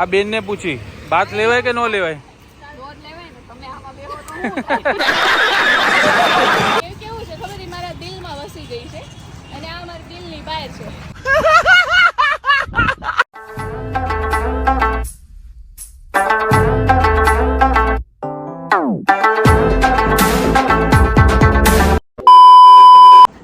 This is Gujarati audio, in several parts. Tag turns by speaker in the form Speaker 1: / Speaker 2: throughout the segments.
Speaker 1: આ બેન ને પૂછી બાત લેવાય કે ન લેવાય?
Speaker 2: રોજ લેવાય ને તમે આમાં બેહો તો હું થાય? એ કેવું છે ખબર છે મારા દિલમાં વસી ગઈ છે અને આ મારા દિલની બહાર છે.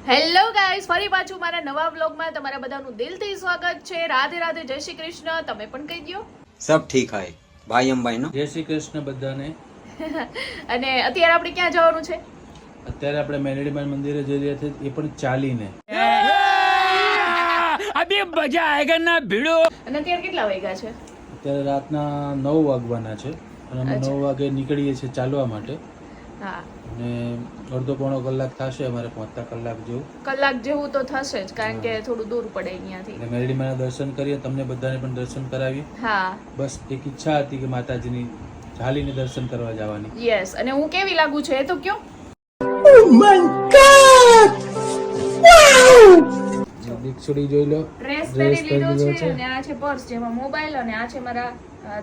Speaker 2: હેલો ગાઈસ ફરી પાછું મારા નવા બ્લોગમાં તમારા બધાનું દિલથી સ્વાગત છે. રાધે રાધે જય શ્રી કૃષ્ણ. તમે પણ કહી દો
Speaker 3: સબ ઠીક હૈ. ભાઈ એમ નો.
Speaker 1: જય શ્રી કૃષ્ણ બધાને.
Speaker 2: અને અત્યારે આપણે ક્યાં જવાનું છે?
Speaker 1: અત્યારે આપણે મેરડીમાન મંદિરે જઈ રહ્યા છીએ એ પણ ચાલીને. અબે મજા આયગા ના ભીડો.
Speaker 2: અને અત્યારે કેટલા વાગ્યા છે?
Speaker 1: અત્યારે રાતના નવ વાગવાના છે. અને અમે નવ વાગે નીકળીએ છીએ ચાલવા માટે.
Speaker 2: હા.
Speaker 1: અને અડધો પોણો કલાક થશે અમારે પહોંચતા કલાક જેવું.
Speaker 2: કલાક જેવું તો થશે જ કારણ કે થોડું દૂર પડે અહીંયાથી.
Speaker 1: મેરડી માના દર્શન કરીએ તમને બધાને પણ દર્શન કરાવીએ.
Speaker 2: હા.
Speaker 1: બસ એક ઈચ્છા હતી કે માતાજીની ઝાલીને દર્શન કરવા જવાની.
Speaker 2: યસ અને હું કેવી લાગુ છું એ તો કયો?
Speaker 1: દીક્ષુડી જોઈ લો.
Speaker 2: ડ્રેસ પહેરી લીધો છે
Speaker 1: છે.
Speaker 2: અને આ છે પર્સ જેમાં મોબાઈલ અને આ છે મારા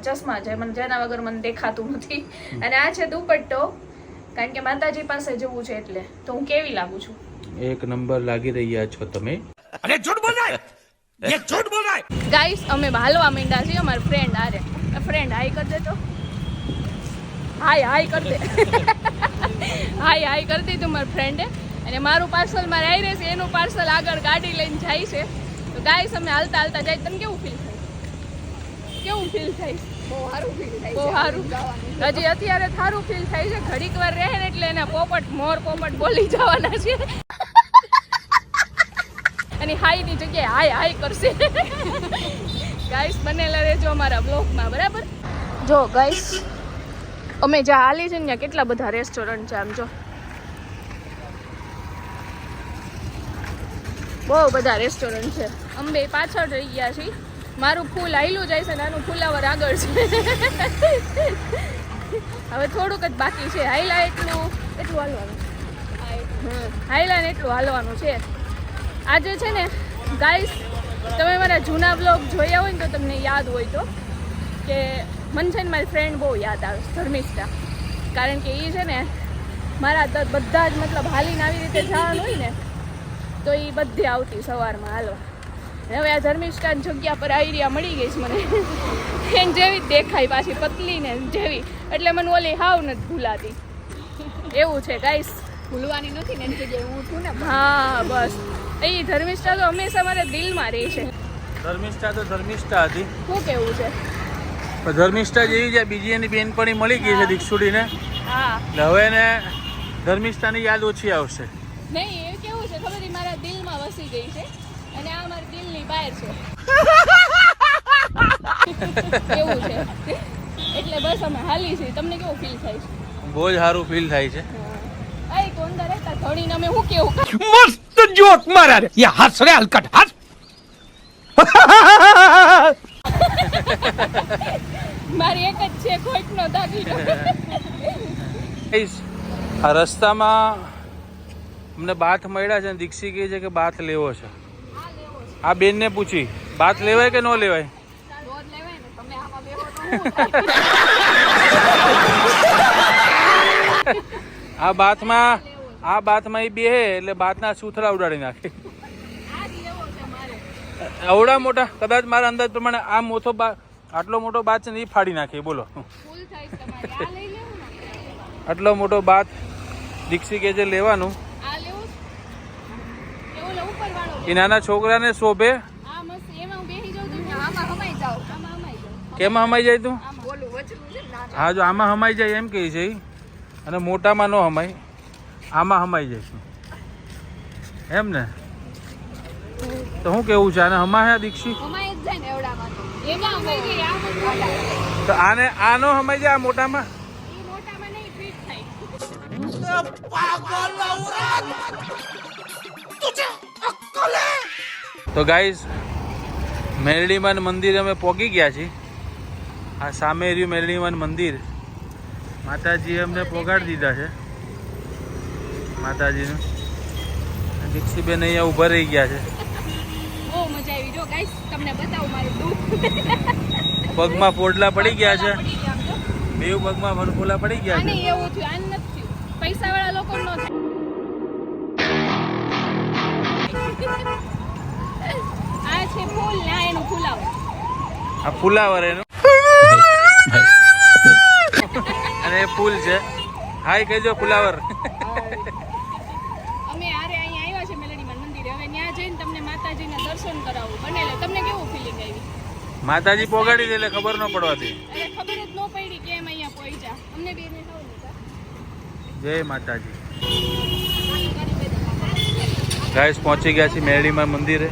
Speaker 2: ચશ્મા જે મને જેના વગર મને દેખાતું નથી. અને આ છે દુપટ્ટો. કારણ કે માતાજી પાસે જવું છે એટલે. તો હું કેવી લાગુ છું?
Speaker 1: એક નંબર લાગી રહ્યા છો તમે.
Speaker 2: ગાઈસ અમે હાલવા માંડ્યા છીએ અમારા ફ્રેન્ડ આરે ફ્રેન્ડ હાઈ કરી દેજો હાય હાય કરી દે. હાય હાય કરી દીધું મારા ફ્રેન્ડે અને મારું પાર્સલ મારે આવી રહેશે એનું પાર્સલ આગળ ગાડી લઈને જાય છે. તો ગાઈસ અમે હાલતા હાલતા જાય. તને કેવું ફીલ થાય? કેવું ફીલ થાય? બહુ સારું હજી અત્યારે સારું ફીલ થાય છે. ઘડીક વાર રહે ને એટલે એના પોપટ મોર પોપટ બોલી જવાના છે. અને હાઈ ની જગ્યાએ હાય હાય કરશે. ગાઈસ બનેલા રહેજો અમારા બ્લોગમાં બરાબર? જો ગાઈસ અમે જ્યાં હાલી છે ને ત્યાં કેટલા બધા રેસ્ટોરન્ટ છે આમ જો. બહુ બધા રેસ્ટોરન્ટ છે. અમે પાછળ રહી ગયા છીએ. મારું ફૂલ આયલું જાય છે ને આનું ફુલાવર આગળ છે. હવે થોડુંક જ બાકી છે. હાઈલા એટલું એટલું હાલવાનું. હાઈલા ને એટલું હાલવાનું છે. આજે છે ને ગાઈસ તમે મારા જૂના બ્લોગ જોયા હોય ને તો તમને યાદ હોય તો, કે મને છે ને મારી ફ્રેન્ડ બહુ યાદ આવે ધર્મિષ્ઠા. કારણ કે એ છે ને, મારા બધા જ મતલબ હાલીને આવી રીતે જવાનું હોય ને, તો એ બધી આવતી સવારમાં હાલવા. હવે આ ધર્મિષ્ઠાની જગ્યા પર આઈરિયા મળી ગઈ છે મને. એને જેવી જ દેખાય પાછી પતલી ને જેવી. એટલે મને ઓલી હાવ નથી ભૂલાતી. એવું છે ગાઈસ
Speaker 4: ભૂલવાની નથી ને એની જગ્યાએ હું છું ને
Speaker 2: હા બસ. એ ધર્મિષ્ઠા તો હંમેશા મારા દિલમાં રહી છે.
Speaker 1: ધર્મિષ્ઠા તો ધર્મિષ્ઠા હતી.
Speaker 2: શું કેવું છે?
Speaker 1: ધર્મિષ્ઠા જેવી છે બીજી એની બેનપણી મળી ગઈ છે દીક્ષુડીને.
Speaker 2: હા.
Speaker 1: એટલે હવે એને ધર્મિષ્ઠાની યાદ ઓછી આવશે.
Speaker 2: નહીં એ કેવું છે ખબર મારા દિલમાં વસી ગઈ છે. અને આ મારા દિલની બહાર છે. એટલે બસ અમે હાલી છીએ. તમને કેવું ફીલ થાય છે?
Speaker 1: બહુ જ સારું ફીલ થાય છે.
Speaker 2: આય તો અંદર હતા ધણીને અમે હું કેવું?
Speaker 5: મસ્ત જોક મારા રે. યા હસ રે હલકટ હસ.
Speaker 2: મારી એક જ છે ખોટનો દાગીનો.
Speaker 1: આ રસ્તામાં અમને બાથ મળ્યા છે દીક્ષી કહે છે કે બાથ લેવો છે. આ બેનને પૂછી બાથ લેવાય કે ન લેવાય? આ બાથમાં આ બાથમાં એ બે એટલે બાથના સુથરા ઉડાડી નાખે અવડા મોટા, કદાચ મારા અંદાજ પ્રમાણે આ મોટો આટલો મોટો બાથ છે ને એ ફાડી નાખે, બોલો આટલો મોટો બાથ દીક્ષી કે જે લેવાનું
Speaker 2: આ લેવું એવો લે ઉપર વાળો
Speaker 1: એ નાના છોકરાને શોભે? કેમાં હમાઈ જાય તું. હા જો આમાં હમાઈ જાય એમ કહે છે અને મોટામાં ન હમાય. આમાં હમાઈ જાય છે. એમ ને? તો શું કેવું છે? આને હમાયા દીક્ષી
Speaker 4: હમાઈ જ જાય ને એવડામાં તો.
Speaker 1: આને આ નો હમાઈ જાય આ મોટામાં?
Speaker 2: એ
Speaker 1: તો ગાઈઝ મેરડીમાન મંદિર અમે પહોંચી ગયા છીએ. આ સામે રહ્યું મેરડીમાન મંદિર. માતાજીએ અમને પોગાડી દીધા છે. માતાજીનું. દીક્ષીબેન અહીંયા ઊભા રહી ગયા છે. પગમાં પોડલા પડી ગયા છે. બેઉ પગમાં ફરફોલા પડી ગયા છે.
Speaker 2: એવું થયું નથી પૈસા વાળા લોકો છે ફૂલ ના એનું ફૂલાવો
Speaker 1: આ ફુલાવર એનું. અને એ ફૂલ છે. હાય કહેજો ફુલાવર.
Speaker 2: અમે આરે અહીંયા આવ્યા છે મેલડીમાં મંદિરે. હવે ત્યાં જઈને તમને માતાજીના દર્શન કરાવું. એટલે તમને કેવું ફિલિંગ આવી?
Speaker 1: માતાજી પોગાડી દે એટલે ખબર ન પડવાથી.
Speaker 2: અરે ખબર જ ન પડી કેમ અહીંયા પહોંચ્યા અમને બેને ખબર
Speaker 1: જય માતાજી. ગાઈસ પહોંચી ગયા છે મેલડીમાં મંદિરે.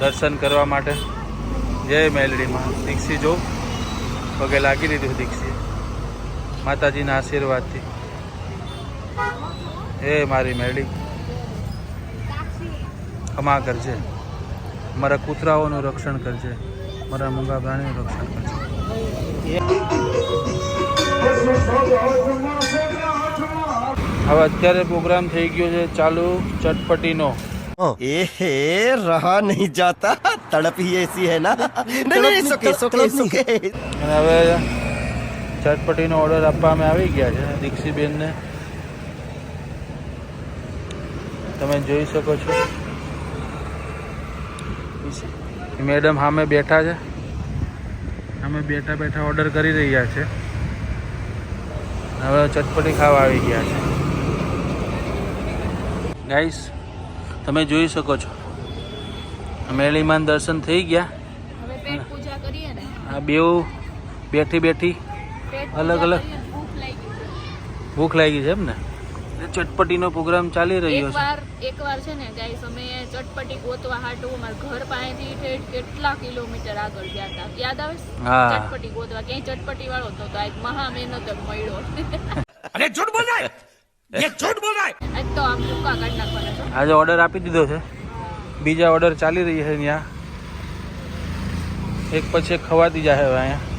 Speaker 1: દર્શન કરવા માટે. જય મેલડીમાં દીક્ષી જો. પગે લાગી લીધું દીક્ષી માતાજીના આશીર્વાદથી. હે મારી મેલડી. ક્ષમા કરજે મારા કૂતરાઓનું રક્ષણ કરજે. મારા મૂંગા પ્રાણીનું રક્ષણ કરજે. હવે અત્યારે પ્રોગ્રામ થઈ ગયો છે ચાલુ ચટપટીનો.
Speaker 6: एहे रहा नहीं जाता तड़प ही ऐसी है ना नहीं नहीं सुके सुके सुके
Speaker 1: અને હવે ચટપટીનો ઓર્ડર આપવામાં આવી ગયા છે દીક્ષીબેનને તમે જોઈ શકો છો મેડમ સામે બેઠા છે અમે બેઠા બેઠા ઓર્ડર કરી રહ્યા છે હવે ચટપટી ખાવા આવી ગયા છે ગાઈસ તમે જોઈ શકો છો. મેળીમાં દર્શન થઈ ગયા. આ બેઉ બેઠી બેઠી અલગ અલગ
Speaker 2: ભૂખ લાગી છે
Speaker 1: એમ ને? ચટપટીનો પ્રોગ્રામ ચાલી રહ્યો છે.
Speaker 2: એકવાર છે ને ગાઈસ અમે ચટપટી ગોતવા હાટુ અમારા ઘર પાસેથી કેટલા કિલોમીટર આગળ ગયા હતા? યાદ આવે ચટપટી ગોતવા. ક્યાંય ચટપટી વાળો હતો તો આ મહા મહેનત મળ્યો. અરે ઝૂઠ બોલાય
Speaker 1: આજે ઓર્ડર આપી દીધો છે. બીજા ઓર્ડર ચાલી રહી છે ત્યાં એક પછી એક ખવાતી જાય હવે અહીંયા.